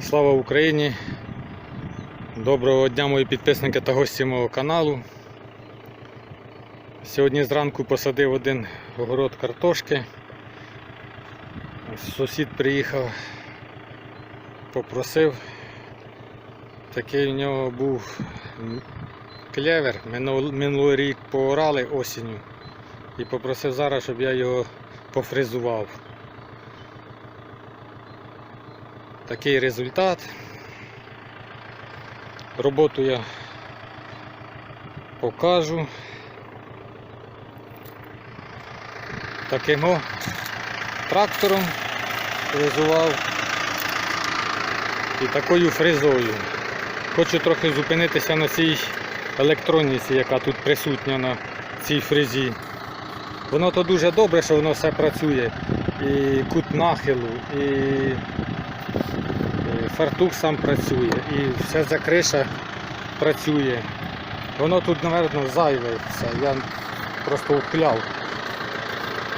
Слава Україні! Доброго дня мої підписники та гості мого каналу. Сьогодні зранку посадив один огород картошки. Сусід приїхав, попросив. Такий у нього був клевер. Минул- Минулий рік поорали осінню і попросив зараз, щоб я його пофризував. Такий результат. Роботу я покажу. Таким трактором фрезував і такою фрезою. Хочу трохи зупинитися на цій електроніці, яка тут присутня на цій фрезі. Воно то дуже добре, що воно все працює. І кут нахилу, і Фартух сам працює і вся ця криша працює. Воно тут, мабуть, зайве все. Я просто впляв.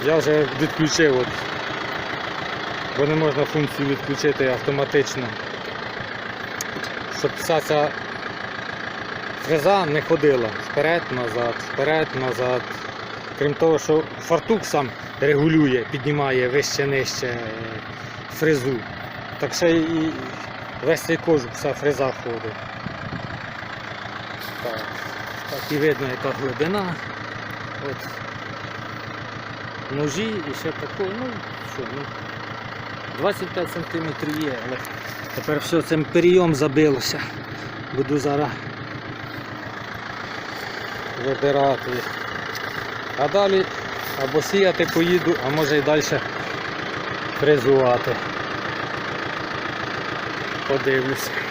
Я вже відключив, от, бо не можна функцію відключити автоматично. Щоб вся ця фреза не ходила вперед-назад, вперед-назад. Крім того, що фартух сам регулює, піднімає вище-нижче е, фрезу. Так ще і весь цей кожух, вся фреза ходить. Так, так і видно яка глибина. От. Ножі і ще тако, ну що, ну 25 см є, але тепер все цим перійом забилося. Буду зараз вибирати. А далі або сіяти поїду, а може і далі фрезувати. Подивлюся.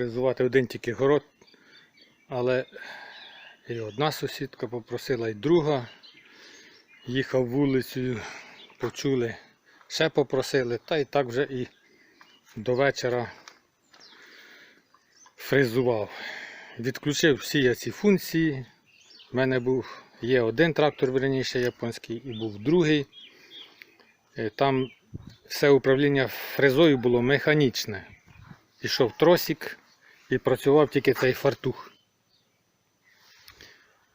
Мав один тільки город, але і одна сусідка попросила, і друга. Їхав вулицею, почули, ще попросили, та і так вже і до вечора фрезував. Відключив всі ці функції. У мене був є один трактор, верніше японський, і був другий. Е, Там все управління фрезою було механічне. Пішов тросик і працював тільки цей фартух.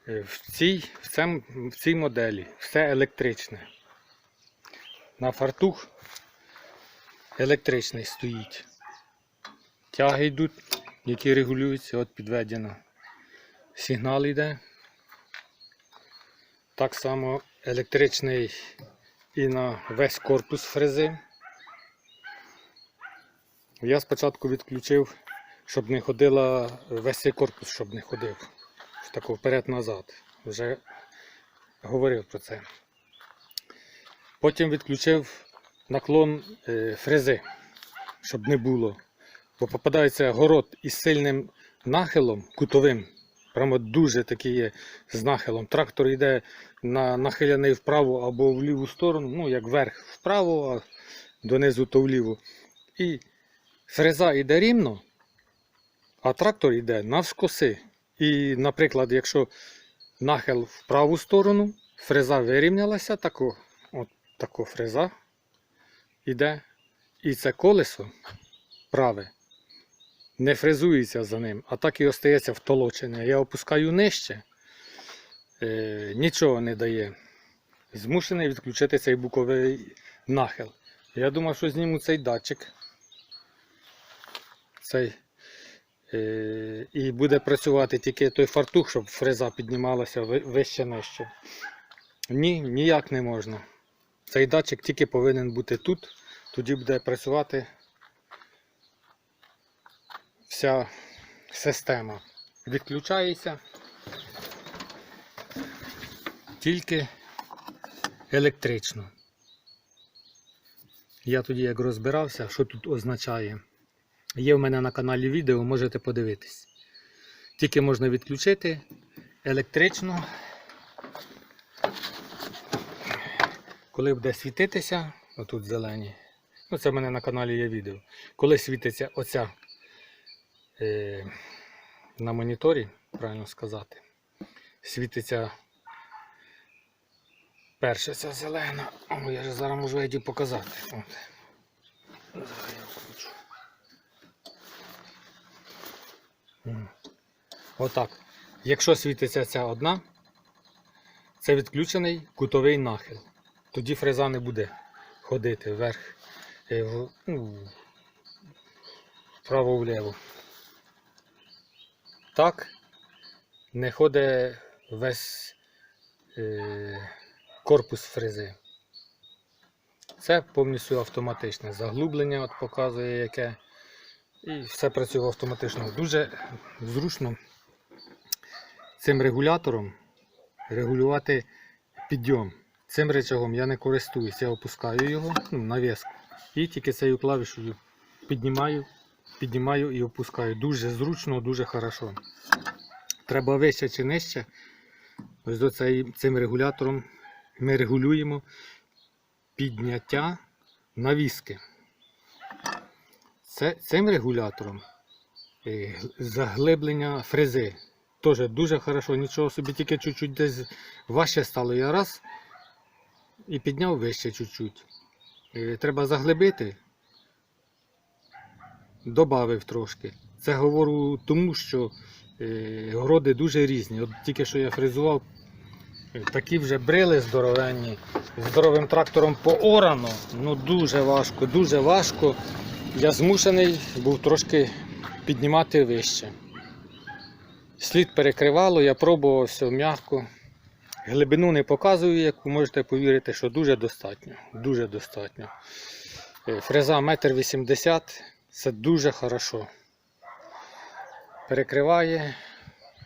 Е, В цій, в, цем, в цій моделі все електричне. На фартух електричний стоїть. Тяги йдуть, які регулюються, от підведено. Сигнал йде. Так само електричний і на весь корпус фрези. Я спочатку відключив, щоб не ходила весь цей корпус, щоб не ходив. Тако вперед-назад. Вже говорив про це. Потім відключив наклон е, фрези, щоб не було. Бо попадається город із сильним нахилом кутовим. Прямо дуже такий є з нахилом. Трактор йде на, нахилений вправо або в ліву сторону, ну як вверх вправо, а донизу то вліво. І фреза йде рівно, а трактор йде навскоси. І, наприклад, якщо нахил в праву сторону, фреза вирівнялася, тако, от тако фреза йде. І це колесо праве не фрезується за ним, а так і остається втолочене. Я опускаю нижче, е, нічого не дає. Змушений відключити цей буковий нахил. Я думав, що зніму цей датчик. Цей. Е, і буде працювати тільки той фартух, щоб фреза піднімалася ви- вище нижче. Ні, ніяк не можна. Цей датчик тільки повинен бути тут, тоді буде працювати вся система. Відключається тільки електрично. Я тоді як розбирався, що тут означає. Є в мене на каналі відео, можете подивитись. Тільки можна відключити електрично. Коли буде світитися, отут зелені, ну це в мене на каналі є відео. Коли світиться оця е, на моніторі, правильно сказати, світиться перша ця зелена. О, я ж зараз можу її показати. От. Зараз я включу. М. Отак. Якщо світиться ця одна, це відключений кутовий нахил. Тоді фреза не буде ходити вверх, е, ну, вправо-вліво. Так не ходить весь е, корпус фрези. Це повністю автоматичне заглублення от показує яке. І все працює автоматично. Дуже зручно цим регулятором регулювати підйом. Цим речагом я не користуюсь, я опускаю його ну, навіску. І тільки цією клавішою піднімаю, піднімаю і опускаю. Дуже зручно, дуже хорошо. Треба вище чи нижче. Ось до цей, цим регулятором ми регулюємо підняття навіски. Це, цим регулятором е, заглиблення фрези. Теж дуже хорошо, нічого собі, тільки чуть-чуть десь важче стало. Я раз і підняв вище чуть-чуть. Е, Треба заглибити, добавив трошки. Це говорю тому, що е, городи дуже різні. От тільки що я фрезував, такі вже брили здоровенні, здоровим трактором поорано. Ну дуже важко, дуже важко. Я змушений був трошки піднімати вище. Слід перекривало, я пробував все м'яко. Глибину не показую, як ви можете повірити, що дуже достатньо. Дуже достатньо. Е, Фреза 1,80 м це дуже хорошо. Перекриває.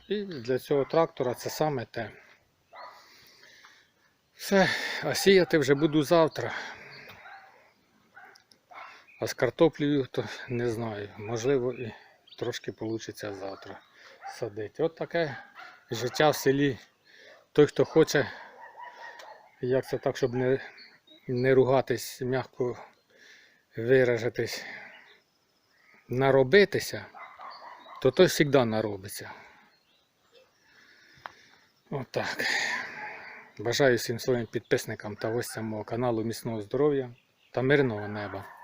І для цього трактора це саме те. Все, а сіяти вже буду завтра. А з картоплею то не знаю. Можливо і трошки вийде завтра садити. От таке життя в селі. Той, хто хоче, як це так, щоб не, не ругатись, м'яко виражатись, наробитися, то той завжди наробиться. Отак. Бажаю всім своїм підписникам та гостям мого каналу міцного здоров'я та мирного неба.